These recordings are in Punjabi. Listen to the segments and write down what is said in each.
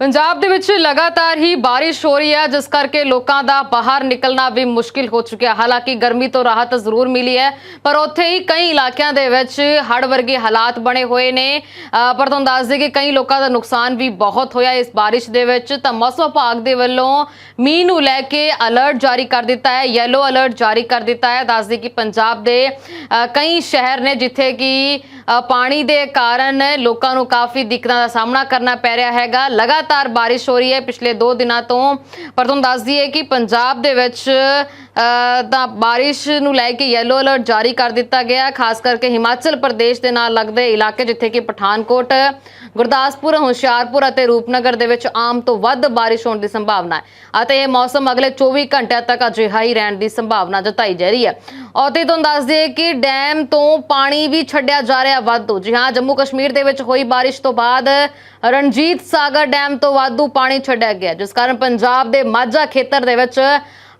ਪੰਜਾਬ ਦੇ ਵਿੱਚ ਲਗਾਤਾਰ ਹੀ ਬਾਰਿਸ਼ ਹੋ ਰਹੀ ਹੈ, ਜਿਸ ਕਰਕੇ ਲੋਕਾਂ ਦਾ ਬਾਹਰ ਨਿਕਲਣਾ ਵੀ ਮੁਸ਼ਕਿਲ ਹੋ ਚੁੱਕਿਆ। ਹਾਲਾਂਕਿ ਗਰਮੀ ਤੋਂ ਰਾਹਤ ਜ਼ਰੂਰ ਮਿਲੀ ਹੈ, ਪਰ ਉੱਥੇ ਹੀ ਕਈ ਇਲਾਕਿਆਂ ਦੇ ਵਿੱਚ ਹੜ੍ਹ ਵਰਗੇ ਹਾਲਾਤ ਬਣੇ ਹੋਏ ਨੇ। ਪਰ ਤੁਹਾਨੂੰ ਦੱਸ ਦਈਏ ਕਿ ਕਈ ਲੋਕਾਂ ਦਾ ਨੁਕਸਾਨ ਵੀ ਬਹੁਤ ਹੋਇਆ ਇਸ ਬਾਰਿਸ਼ ਦੇ ਵਿੱਚ। ਤਾਂ ਮੌਸਮ ਵਿਭਾਗ ਦੇ ਵੱਲੋਂ ਮੀਂਹ ਨੂੰ ਲੈ ਕੇ ਅਲਰਟ ਜਾਰੀ ਕਰ ਦਿੱਤਾ ਹੈ ਯੈਲੋ ਅਲਰਟ ਜਾਰੀ ਕਰ ਦਿੱਤਾ ਹੈ। ਦੱਸ ਦਈਏ ਕਿ ਪੰਜਾਬ ਦੇ ਕਈ ਸ਼ਹਿਰ ਨੇ ਜਿੱਥੇ ਕਿ ਪਾਣੀ ਦੇ ਕਾਰਨ ਲੋਕਾਂ ਨੂੰ ਕਾਫੀ ਦਿੱਕਤਾਂ ਦਾ ਸਾਹਮਣਾ ਕਰਨਾ ਪੈ ਰਿਹਾ ਹੈਗਾ। ਲਗਾਤਾਰ ਬਾਰਿਸ਼ ਹੋ ਰਹੀ ਹੈ ਪਿਛਲੇ 2 ਦਿਨਾਂ ਤੋਂ। ਪਰ ਤੁਹਾਨੂੰ ਦੱਸ ਦਈਏ ਕਿ ਪੰਜਾਬ ਦੇ ਵਿੱਚ ਤਾਂ ਬਾਰਿਸ਼ ਨੂੰ ਲੈ ਕੇ ਯੈਲੋ ਅਲਰਟ ਜਾਰੀ ਕਰ ਦਿੱਤਾ ਗਿਆ। ਖਾਸ ਕਰਕੇ ਹਿਮਾਚਲ ਪ੍ਰਦੇਸ਼ ਦੇ ਨਾਲ ਲੱਗਦੇ ਇਲਾਕੇ ਜਿੱਥੇ ਕਿ ਪਠਾਨਕੋਟ, ਗੁਰਦਾਸਪੁਰ, ਹੁਸ਼ਿਆਰਪੁਰ ਅਤੇ ਰੂਪਨਗਰ ਦੇ ਵਿੱਚ ਆਮ ਤੋਂ ਵੱਧ ਬਾਰਿਸ਼ ਹੋਣ ਦੀ ਸੰਭਾਵਨਾ ਹੈ। ਅਤੇ ਇਹ ਮੌਸਮ ਅਗਲੇ 24 ਘੰਟਿਆਂ ਤੱਕ ਅਜਿਹਾ ਹੀ ਰਹਿਣ ਦੀ ਸੰਭਾਵਨਾ ਜਤਾਈ ਜਾ ਰਹੀ ਹੈ। ਅਤੇ ਤੁਹਾਨੂੰ ਦੱਸ ਦਈਏ ਕਿ ਡੈਮ ਤੋਂ ਪਾਣੀ ਵੀ ਛੱਡਿਆ ਜਾ ਰਿਹਾ ਵਾਧੂ। ਜੀ ਹਾਂ ਜੰਮੂ ਕਸ਼ਮੀਰ ਦੇ ਵਿੱਚ ਹੋਈ ਬਾਰਿਸ਼ ਤੋਂ ਬਾਅਦ ਰਣਜੀਤ ਸਾਗਰ ਡੈਮ ਤੋਂ ਵਾਧੂ ਪਾਣੀ ਛੱਡਿਆ ਗਿਆ, ਜਿਸ ਕਾਰਨ ਪੰਜਾਬ ਦੇ ਮਾਝਾ ਖੇਤਰ ਦੇ ਵਿੱਚ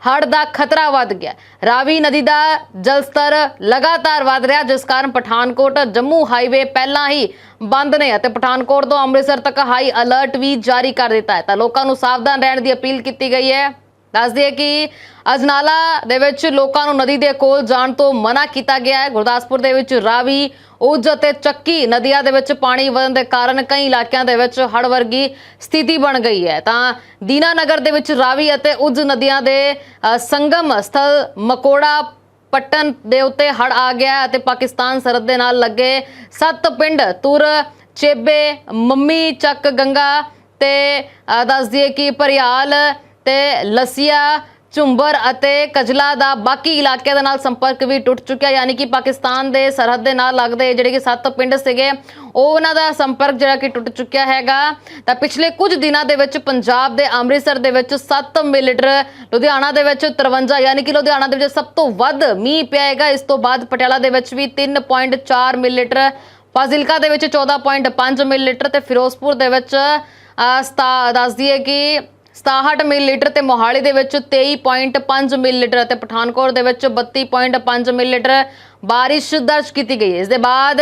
ਹੜ੍ਹ ਦਾ ਖਤਰਾ ਵੱਧ ਗਿਆ। ਰਾਵੀ ਨਦੀ ਦਾ ਜਲਸਤਰ ਲਗਾਤਾਰ ਵੱਧ ਰਿਹਾ, ਜਿਸ ਕਾਰਨ ਪਠਾਨਕੋਟ, ਜੰਮੂ ਹਾਈਵੇ ਪਹਿਲਾਂ ਹੀ ਬੰਦ ਨੇ ਅਤੇ ਪਠਾਨਕੋਟ ਤੋਂ ਅੰਮ੍ਰਿਤਸਰ ਤੱਕ ਹਾਈ ਅਲਰਟ ਵੀ ਜਾਰੀ ਕਰ ਦਿੱਤਾ ਹੈ। ਤਾਂ ਲੋਕਾਂ ਨੂੰ ਸਾਵਧਾਨ ਰਹਿਣ ਦੀ ਅਪੀਲ ਕੀਤੀ ਗਈ ਹੈ। ਦੱਸ ਦਈਏ ਕਿ ਅਜਨਾਲਾ ਦੇ ਵਿੱਚ ਲੋਕਾਂ ਨੂੰ ਨਦੀ ਦੇ ਕੋਲ ਜਾਣ ਤੋਂ ਮਨਾ ਕੀਤਾ ਗਿਆ ਹੈ। ਗੁਰਦਾਸਪੁਰ ਦੇ ਵਿੱਚ ਰਾਵੀ ਉਜ ਅਤੇ ਚੱਕੀ ਨਦੀਆਂ ਦੇ ਵਿੱਚ ਪਾਣੀ ਵਧਣ ਦੇ ਕਾਰਨ ਕਈ ਇਲਾਕਿਆਂ ਦੇ ਵਿੱਚ ਹੜ੍ਹ ਵਰਗੀ ਸਥਿਤੀ ਬਣ ਗਈ ਹੈ। ਤਾਂ ਦੀਨਾਨਗਰ ਦੇ ਵਿੱਚ ਰਾਵੀ ਅਤੇ ਉਜ ਨਦੀਆਂ ਦੇ ਸੰਗਮ ਸਥਲ ਮਕੋੜਾ ਪੱਟਨ ਦੇ ਉੱਤੇ ਹੜ ਆ ਗਿਆ ਅਤੇ ਪਾਕਿਸਤਾਨ ਸਰਹੱਦ ਦੇ ਨਾਲ ਲੱਗੇ ਸੱਤ ਪਿੰਡ ਤੁਰ ਚੇਬੇ ਮੰਮੀ ਚੱਕ ਗੰਗਾ ਤੇ ਅ, ਦੱਸ ਦਈਏ ਕਿ ਭਰਿਆਲ ਤੇ ਲਸੀਆ, ਝੁੰਬਰ ਅਤੇ ਕਜਲਾ ਦਾ ਬਾਕੀ ਇਲਾਕਿਆਂ ਦੇ ਨਾਲ ਸੰਪਰਕ ਵੀ ਟੁੱਟ ਚੁੱਕਿਆ। ਯਾਨੀ ਕਿ ਪਾਕਿਸਤਾਨ ਦੇ ਸਰਹੱਦ ਦੇ ਨਾਲ ਲੱਗਦੇ ਜਿਹੜੇ ਕਿ ਸੱਤ ਪਿੰਡ ਸੀਗੇ, ਉਹ ਉਹਨਾਂ ਦਾ ਸੰਪਰਕ ਜਿਹੜਾ ਕਿ ਟੁੱਟ ਚੁੱਕਿਆ ਹੈਗਾ। ਤਾਂ ਪਿਛਲੇ ਕੁਝ ਦਿਨਾਂ ਦੇ ਵਿੱਚ ਪੰਜਾਬ ਦੇ ਅੰਮ੍ਰਿਤਸਰ ਦੇ ਵਿੱਚ 7 ਮਿਲੀਲੀਟਰ ਲੁਧਿਆਣਾ ਦੇ ਵਿੱਚ 53 ਯਾਨੀ ਕਿ ਲੁਧਿਆਣਾ ਦੇ ਵਿੱਚ ਸਭ ਤੋਂ ਵੱਧ ਮੀਂਹ ਪਿਆ ਹੈਗਾ। ਇਸ ਤੋਂ ਬਾਅਦ ਪਟਿਆਲਾ ਦੇ ਵਿੱਚ ਵੀ 3.4 ਮਿਲੀਲੀਟਰ ਫਾਜ਼ਿਲਕਾ ਦੇ ਵਿੱਚ 14.5 ਮਿਲੀਲੀਟਰ ਤੇ ਫਿਰੋਜ਼ਪੁਰ ਦੇ ਵਿੱਚ ਸਤਾ, ਦੱਸ ਦਈਏ ਕਿ 67 ਮਿਲੀਲੀਟਰ ਤੇ ਮੋਹਾਲੀ ਦੇ ਵਿੱਚ 23.5 ਮਿਲੀਲੀਟਰ ਅਤੇ ਪਠਾਨਕੋਟ ਦੇ ਵਿੱਚ 32.5 ਮਿਲੀਲੀਟਰ ਬਾਰਿਸ਼ ਦਰਜ ਕੀਤੀ ਗਈ ਹੈ। ਇਸ ਦੇ ਬਾਅਦ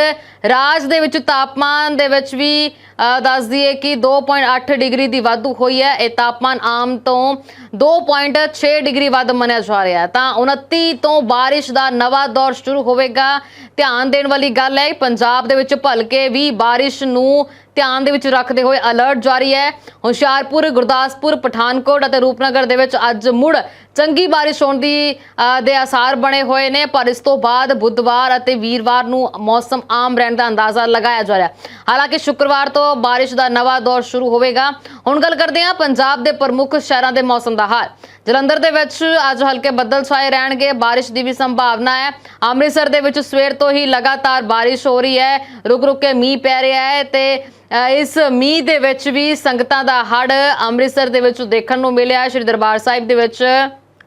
ਰਾਜ ਦੇ ਵਿੱਚ ਤਾਪਮਾਨ ਦੇ ਵਿੱਚ ਵੀ ਅਹ, ਦੱਸ ਦਈਏ ਕਿ 2.8 ਡਿਗਰੀ ਦੀ ਵਾਧੂ ਹੋਈ ਹੈ। ਇਹ ਤਾਪਮਾਨ ਆਮ ਤੋਂ 2.6 ਡਿਗਰੀ ਵੱਧ ਮੰਨਿਆ ਜਾ ਰਿਹਾ ਹੈ। ਤਾਂ 29 ਤੋਂ ਬਾਰਿਸ਼ ਦਾ ਨਵਾਂ ਦੌਰ ਸ਼ੁਰੂ ਹੋਵੇਗਾ। ਧਿਆਨ ਦੇਣ ਵਾਲੀ ਗੱਲ ਹੈ ਪੰਜਾਬ ਦੇ ਵਿੱਚ ਭਲਕੇ ਵੀ ਬਾਰਿਸ਼ ਨੂੰ ਧਿਆਨ ਦੇ ਵਿੱਚ ਰੱਖਦੇ ਹੋਏ ਅਲਰਟ ਜਾਰੀ ਹੈ। ਹੁਸ਼ਿਆਰਪੁਰ ਗੁਰਦਾਸਪੁਰ ਪਠਾਨਕੋਟ ਅਤੇ ਰੂਪਨਗਰ ਦੇ ਵਿੱਚ ਅੱਜ ਮੁੜ ਚੰਗੀ ਬਾਰਿਸ਼ ਹੋਣ ਦੀ ਦੇ ਆਸਾਰ ਬਣੇ ਹੋਏ ਨੇ, ਪਰ ਇਸ ਤੋਂ ਬਾਅਦ ਬੁੱਧਵਾਰ ਅਤੇ ਵੀਰਵਾਰ ਨੂੰ ਮੌਸਮ ਆਮ ਰਹਿਣ ਦਾ ਅੰਦਾਜ਼ਾ ਲਗਾਇਆ ਜਾ ਰਿਹਾ ਹਾਲਾਂਕਿ ਸ਼ੁੱਕਰਵਾਰ ਤੋਂ ਬਾਰਿਸ਼ ਦਾ ਨਵਾਂ ਦੌਰ ਸ਼ੁਰੂ ਹੋਵੇਗਾ। ਹੁਣ ਗੱਲ ਕਰਦੇ ਹਾਂ ਪੰਜਾਬ ਦੇ ਪ੍ਰਮੁੱਖ ਸ਼ਹਿਰਾਂ ਦੇ ਮੌਸਮ ਦਾ ਹਾਲ। ਜਲੰਧਰ ਦੇ ਵਿੱਚ ਅੱਜ ਹਲਕੇ ਬੱਦਲ ਛਾਏ ਰਹਿਣਗੇ। ਬਾਰਿਸ਼ ਦੀ ਵੀ ਸੰਭਾਵਨਾ ਹੈ। ਅੰਮ੍ਰਿਤਸਰ ਦੇ ਵਿੱਚ ਸਵੇਰ ਤੋਂ ਹੀ ਲਗਾਤਾਰ ਬਾਰਿਸ਼ ਹੋ ਰਹੀ ਹੈ। ਰੁਕ ਰੁਕ ਕੇ ਮੀਂਹ ਪੈ ਰਿਹਾ ਹੈ ਤੇ ਇਸ ਮੀਂਹ ਦੇ ਵਿੱਚ ਵੀ ਸੰਗਤਾਂ ਦਾ ਹੜ ਅੰਮ੍ਰਿਤਸਰ ਦੇ ਵਿੱਚ ਦੇਖਣ ਨੂੰ ਮਿਲਿਆ। ਸ਼੍ਰੀ ਦਰਬਾਰ ਸਾਹਿਬ ਦੇ ਵਿੱਚ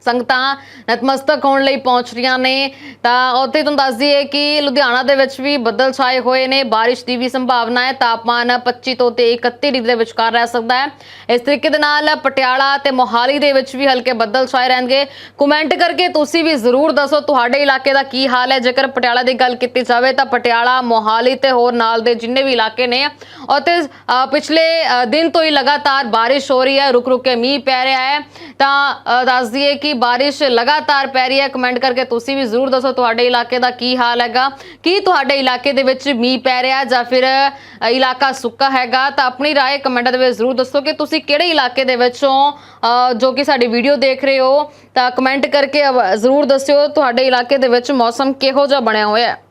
ਸੰਗਤਾਂ ਨਤਮਸਤਕ ਹੋਣ ਲਈ ਪਹੁੰਚ ਰਹੀਆਂ ਨੇ। ਤਾਂ ਉੱਥੇ ਤੁਹਾਨੂੰ ਦੱਸ ਦਈਏ ਕਿ ਲੁਧਿਆਣਾ ਦੇ ਵਿੱਚ ਵੀ ਬੱਦਲ ਛਾਏ ਹੋਏ ਨੇ ਬਾਰਿਸ਼ ਦੀ ਵੀ ਸੰਭਾਵਨਾ ਹੈ। ਤਾਪਮਾਨ 25 ਤੋਂ ਤੇ 31 ਡਿਗਰੀ ਦੇ ਵਿਚਕਾਰ ਰਹਿ ਸਕਦਾ ਹੈ। ਇਸ ਤਰੀਕੇ ਦੇ ਨਾਲ ਪਟਿਆਲਾ ਤੇ ਮੋਹਾਲੀ ਦੇ ਵਿੱਚ ਵੀ ਹਲਕੇ ਬੱਦਲ ਛਾਏ ਰਹਿਣਗੇ। ਕਮੈਂਟ ਕਰਕੇ ਤੁਸੀਂ ਵੀ ਜ਼ਰੂਰ ਦੱਸੋ ਤੁਹਾਡੇ ਇਲਾਕੇ ਦਾ ਕੀ ਹਾਲ ਹੈ। ਜੇਕਰ ਪਟਿਆਲਾ ਦੀ ਗੱਲ ਕੀਤੀ ਜਾਵੇ ਤਾਂ ਪਟਿਆਲਾ ਮੋਹਾਲੀ ਤੇ ਹੋਰ ਨਾਲ ਦੇ ਜਿੰਨੇ ਵੀ ਇਲਾਕੇ ਨੇ ਉੱਥੇ ਪਿਛਲੇ ਦਿਨ ਤੋਂ ਹੀ ਲਗਾਤਾਰ ਬਾਰਿਸ਼ ਹੋ ਰਹੀ ਹੈ। ਰੁਕ ਰੁਕ ਕੇ ਮੀਂਹ ਪੈ ਰਿਹਾ ਹੈ। ਤਾਂ ਅ, ਦੱਸ ਦਈਏ ਕਿ ਬਾਰਿਸ਼ ਲਗਾਤਾਰ ਪੈ ਰਹੀ ਹੈ ਕਮੈਂਟ ਕਰਕੇ ਤੁਸੀਂ ਵੀ ਜ਼ਰੂਰ ਦੱਸੋ ਤੁਹਾਡੇ ਇਲਾਕੇ ਦਾ ਕੀ ਹਾਲ ਹੈਗਾ ਕੀ ਤੁਹਾਡੇ ਇਲਾਕੇ ਦੇ ਵਿੱਚ ਮੀਂਹ ਪੈ ਰਿਹਾ ਜਾਂ ਫਿਰ ਅ, ਇਲਾਕਾ ਸੁੱਕਾ ਹੈਗਾ ਤਾਂ ਆਪਣੀ رائے ਕਮੈਂਟ ਦੇ ਵਿੱਚ ਜ਼ਰੂਰ ਦੱਸੋ ਕਿ ਤੁਸੀਂ ਕਿਹੜੇ ਇਲਾਕੇ ਦੇ ਵਿੱਚੋਂ ਅ, ਜੋ ਕਿ ਸਾਡੀ ਵੀਡੀਓ ਦੇਖ ਰਹੇ ਹੋ ਤਾਂ ਕਮੈਂਟ ਕਰਕੇ ਅਵ- ਜ਼ਰੂਰ ਦੱਸਿਓ ਤੁਹਾਡੇ ਇਲਾਕੇ ਦੇ ਵਿੱਚ ਮੌਸਮ ਕਿਹੋ ਜਿਹਾ ਬਣਿਆ ਹੋਇਆ ਹੈ